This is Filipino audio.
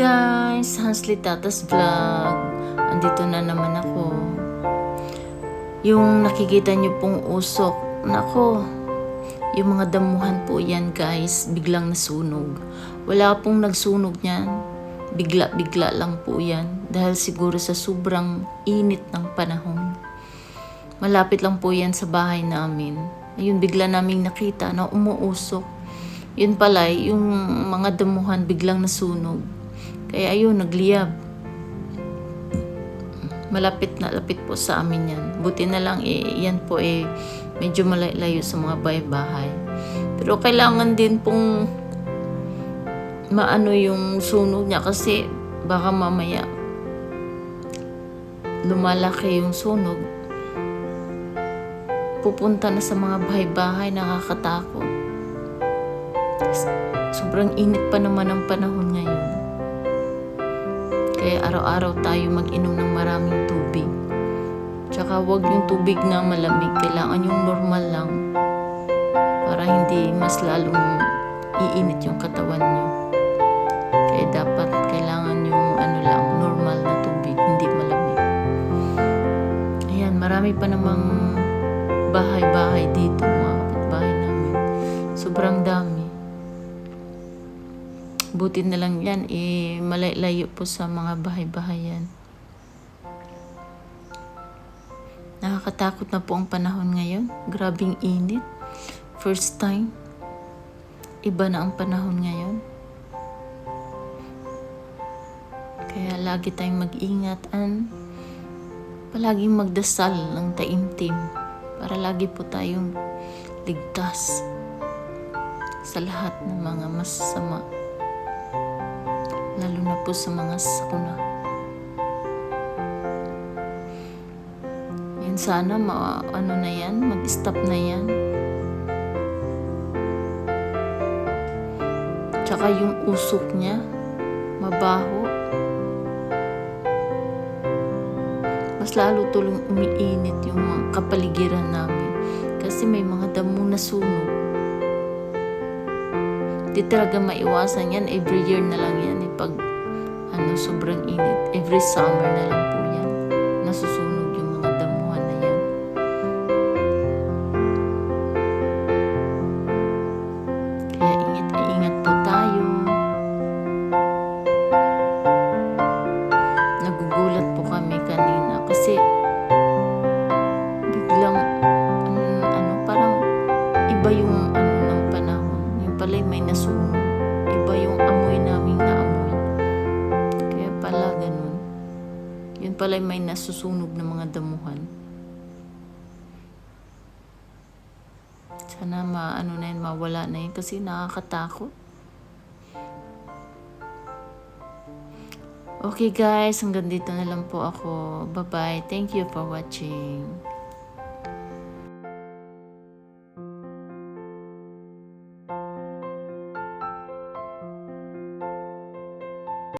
Leslie Tatas Vlog. Andito na naman ako. Yung nakikita niyo pong usok, nako, yung mga damuhan po yan guys, biglang nasunog. Wala pong nagsunog niyan. Bigla-bigla lang po yan. Dahil siguro sa sobrang init ng panahon. Malapit lang po yan sa bahay namin. Ayun, bigla naming nakita na umuusok. Yun pala, yung mga damuhan biglang nasunog. Kaya ayun, nagliyab. Malapit na lapit po sa amin yan. Buti na lang, eh, yan po eh, medyo malayo sa mga bahay-bahay. Pero kailangan din pong maano yung sunog niya kasi baka mamaya lumalaki yung sunog pupunta na sa mga bahay-bahay nakakatakot sobrang init pa naman ang panahon ngayon kaya araw-araw tayo mag-inom ng maraming tubig tsaka wag yung tubig na malamig kailangan yung normal lang para hindi mas lalong iinit yung katawan nyo kaya dapat kailangan yung ano lang, normal na tubig, hindi malamig. Ayan, marami pa namang bahay-bahay dito, mga kapitbahay namin. Sobrang dami. Buti na lang yan, eh, malay-layo po sa mga bahay-bahay yan. Nakakatakot na po ang panahon ngayon. Grabing init. First time. Iba na ang panahon ngayon. Kaya lagi tayong mag-ingat and palaging magdasal ng taimtim para lagi po tayong ligtas sa lahat ng mga masama. Lalo na po sa mga sakuna. Yan sana ma ano na yan, mag-stop na yan. Tsaka yung usok niya, mabaho. mas lalo tulong umiinit yung mga kapaligiran namin kasi may mga damo na sunog. Di talaga maiwasan yan. Every year na lang yan. Eh, pag ano, sobrang init. Every summer na lang po yan. Panahon yung pala may nasunog iba yung amoy naming naamoy kaya pala ganun yun pala may nasusunog ng mga damuhan sana maano na yun mawala na yun kasi nakakatakot Okay guys, hanggang dito na lang po ako. Bye-bye. Thank you for watching.